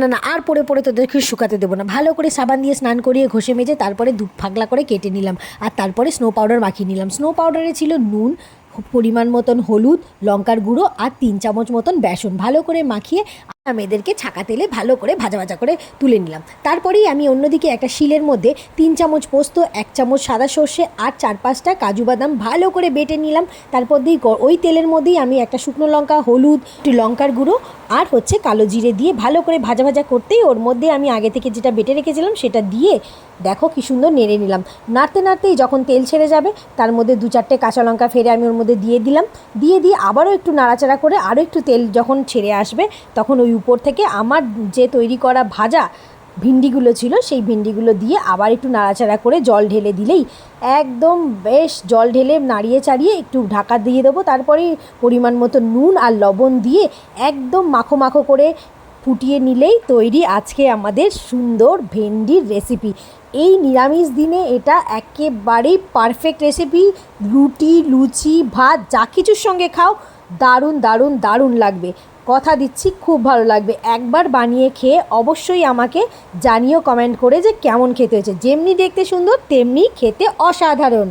না না, আর পরে পরে তোদেরকে শুকাতে দেবো না। ভালো করে সাবান দিয়ে স্নান করিয়ে ঘষে মেজে তারপরে দু ফাগলা করে কেটে নিলাম। আর তারপরে স্নো পাউডার মাখিয়ে নিলাম। স্নো পাউডারে ছিল নুন, পরিমাণ মতন হলুদ, লঙ্কার গুঁড়ো আর তিন চামচ মতন বেসন। ভালো করে মাখিয়ে আমি এদেরকে ছাকা তেলে ভালো করে ভাজা ভাজা করে তুলে নিলাম। তারপরেই আমি অন্যদিকে একটা শিলের মধ্যে তিন চামচ পোস্ত, এক চামচ সাদা সর্ষে আর চার পাঁচটা কাজু বাদাম ভালো করে বেটে নিলাম। তারপর দিয়ে ওই তেলের মধ্যেই আমি একটা শুকনো লঙ্কা, হলুদ, একটু লঙ্কার গুঁড়ো আর হচ্ছে কালো জিরে দিয়ে ভালো করে ভাজা ভাজা করতেই ওর মধ্যে আমি আগে থেকে যেটা বেটে রেখেছিলাম সেটা দিয়ে দেখো কি সুন্দর নেড়ে নিলাম। নাড়তে নাড়তেই যখন তেল ছেড়ে যাবে, তার মধ্যে দু চারটে কাঁচা লঙ্কা ফেরে আমি ওর মধ্যে দিয়ে দিলাম। দিয়ে দিয়ে আবারও একটু নাড়াচাড়া করে আরও একটু তেল যখন ছেড়ে আসবে, তখন ওই উপর থেকে আমার যে তৈরি করা ভাজা ভিন্ডিগুলো ছিল, সেই ভিন্ডিগুলো দিয়ে আবার একটু নাড়াচাড়া করে জল ঢেলে দিলেই একদম বেশ জল ঢেলে নাড়িয়ে চাড়িয়ে একটু ঢাকা দিয়ে দেবো। তারপরে পরিমাণ মতো নুন আর লবণ দিয়ে একদম মাখো মাখো করে ফুটিয়ে নিলেই তৈরি আজকে আমাদের সুন্দর ভেন্ডির রেসিপি এই নিরামিষ দিনে এটা একেবারেই পারফেক্ট রেসিপি রুটি, লুচি, ভাত, যা কিছুর সঙ্গে খাও দারুণ দারুণ দারুণ লাগবে। কথা দিচ্ছি, খুব ভালো লাগবে। একবার বানিয়ে খেয়ে অবশ্যই আমাকে জানিও কমেন্ট করে যে কেমন খেতে হয়েছে। যেমনি দেখতে সুন্দর, তেমনি খেতে অসাধারণ।